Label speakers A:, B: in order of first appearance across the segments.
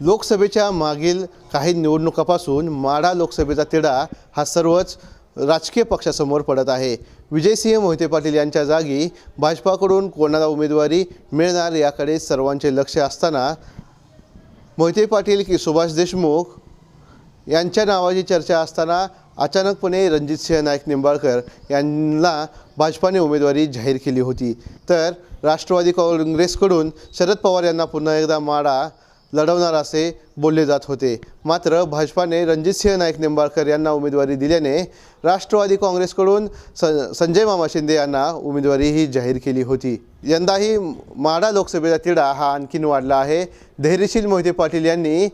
A: लोकसभेच्या मागील काही निवडणुकापासून माढा लोकसभेचा तिढा हा सर्वच राजकीय पक्षासमोर पडत आहे. विजयसिंह मोहिते पाटील यांच्या जागी भाजपाकडून कोणाला उमेदवारी मिळणार याकडे सर्वांचे लक्ष असताना मोहिते पाटील की सुभाष देशमुख यांच्या नावाची चर्चा असताना अचानकपणे रणजितसिंह नाईक निंबाळकर यांना भाजपाने उमेदवारी जाहीर केली होती. तर राष्ट्रवादी काँग्रेसकडून शरद पवार यांना पुन्हा एकदा माडा लढवणार असे बोलले जात होते. मात्र भाजपाने रणजितसिंह नाईक निंबाळकर यांना उमेदवारी दिल्याने राष्ट्रवादी काँग्रेसकडून स संजय मामा शिंदे यांना उमेदवारीही जाहीर केली होती. यंदाही माडा लोकसभेचा तिढा हा आणखीन वाढला आहे. धैर्यशील मोहिते पाटील यांनी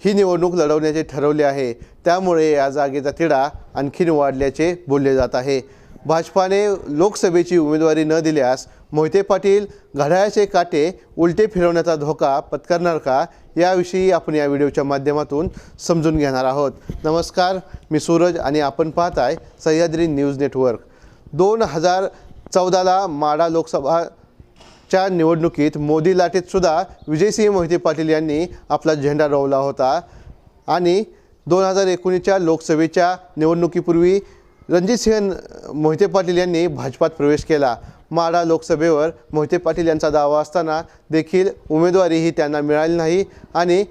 A: ही निवडणूक लढवण्याचे ठरवले आहे. त्यामुळे या जागेचा तिढा आणखीन वाढल्याचे बोलले जात आहे. भाजपाने लोकसभेची उमेदवारी न दिल्यास मोहिते पाटील घड्याळाचे काटे उलटे फिरवण्याचा धोका पत्करणार का? याविषयी आपण या व्हिडिओच्या माध्यमातून समजून घेणार आहोत. नमस्कार मी सूरज आणि आपण पाहत आहे सह्याद्री न्यूज नेटवर्क. दोन हजार चौदाला माडा लोकसभा च्या निवडणुकीत मोदी लाटेत सुद्धा विजयसिंह मोहिते पाटील यांनी आपला झेंडा रोवला होता. आणि दोन हजार एकोणीसच्या लोकसभेच्या निवडणुकीपूर्वी रणजितसिंह मोहिते पाटील यांनी भाजपात प्रवेश केला. माडा लोकसभेवर मोहिते पाटील यांचा दावा असताना देखील उमेदवारीही त्यांना मिळाली नाही आणि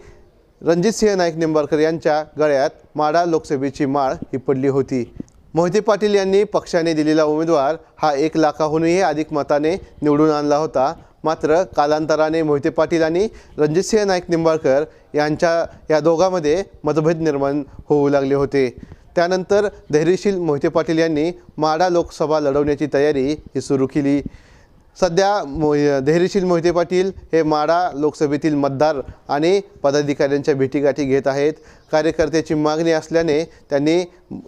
A: रणजितसिंह नाईक निंबाळकर यांच्या गळ्यात माडा लोकसभेची माळ ही पडली होती. मोहिते पाटील यांनी पक्षाने दिलेला उमेदवार हा एक लाखाहूनही अधिक मताने निवडून आणला होता. मात्र कालांतराने मोहिते पाटील आणि रणजितसिंह नाईक निंबाळकर यांच्या या दोघांमध्ये मतभेद निर्माण होऊ लागले होते. त्यानंतर धैर्यशील मोहिते पाटील यांनी माडा लोकसभा लढवण्याची तयारी ही सुरू केली. सध्या मो धैर्यशील मोहिते पाटील हे माडा लोकसभेतील मतदार आणि पदाधिकाऱ्यांच्या भेटीगाठी घेत आहेत. कार्यकर्त्याची मागणी असल्याने त्यांनी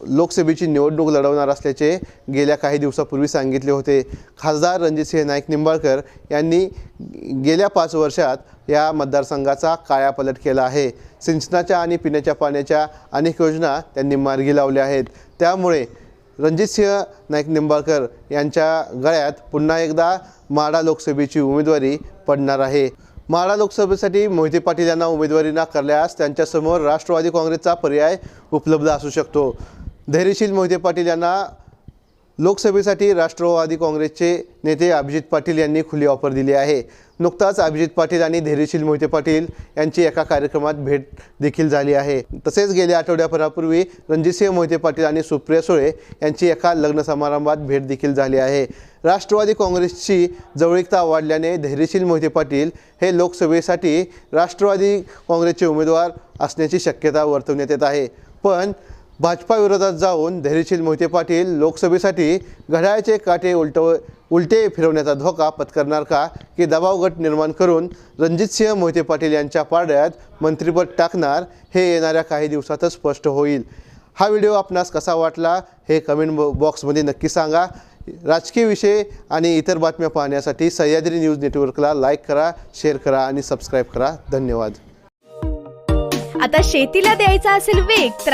A: लोकसभेची निवडणूक लढवणार असल्याचे गेल्या काही दिवसापूर्वी सांगितले होते. खासदार रणजितसिंह नाईक निंबाळकर यांनी गेल्या पाच वर्षात या मतदारसंघाचा कायापलट केला आहे. सिंचनाच्या आणि पिण्याच्या पाण्याच्या अनेक योजना त्यांनी मार्गी लावल्या आहेत. त्यामुळे रणजितसिंह नाईक निंबाळकर यांच्या गळ्यात पुन्हा एकदा माडा लोकसभेची उमेदवारी पडणार आहे. माडा लोकसभेसाठी मोहिते पाटील यांना उमेदवारी नाकारल्यास त्यांच्यासमोर राष्ट्रवादी काँग्रेसचा पर्याय उपलब्ध असू शकतो. धैर्यशील मोहिते पाटील यांना लोकसभेसाठी राष्ट्रवादी काँग्रेसचे नेते अभिजित पाटील यांनी खुली ऑफर दिली आहे. नुकताच अभिजित पाटील आणि धैर्यशील मोहिते पाटील यांची एका कार्यक्रमात भेट देखील झाली आहे. तसेच गेल्या आठवड्याभरापूर्वी रणजितसिंह मोहिते पाटील आणि सुप्रिया सुळे यांची एका लग्न समारंभात भेट देखील झाली आहे. राष्ट्रवादी काँग्रेसची जवळीकता वाढल्याने धैर्यशील मोहिते पाटील हे लोकसभेसाठी राष्ट्रवादी काँग्रेसचे उमेदवार असण्याची शक्यता वर्तवण्यात येत आहे. पण भाजपा विरोधात जाऊन धैर्यशील मोहिते पाटील लोकसभेसाठी घड्याळाचे काटे उलट उलटे फिरवण्याचा धोका पत्करणार का की दबाव गट निर्माण करून रणजितसिंह मोहिते पाटील यांच्या पाड्यात मंत्रिपद टाकणार हे येणाऱ्या काही दिवसातच स्पष्ट होईल. हा व्हिडिओ आपणास कसा वाटला हे कमेंट बॉक्समध्ये नक्की सांगा. राजकीय विषय आणि इतर बातम्या पाहण्यासाठी सह्याद्री न्यूज नेटवर्कला लाईक करा शेअर करा आणि सबस्क्राईब करा. धन्यवाद.
B: आता शेतीला द्यायचा असेल वेग तर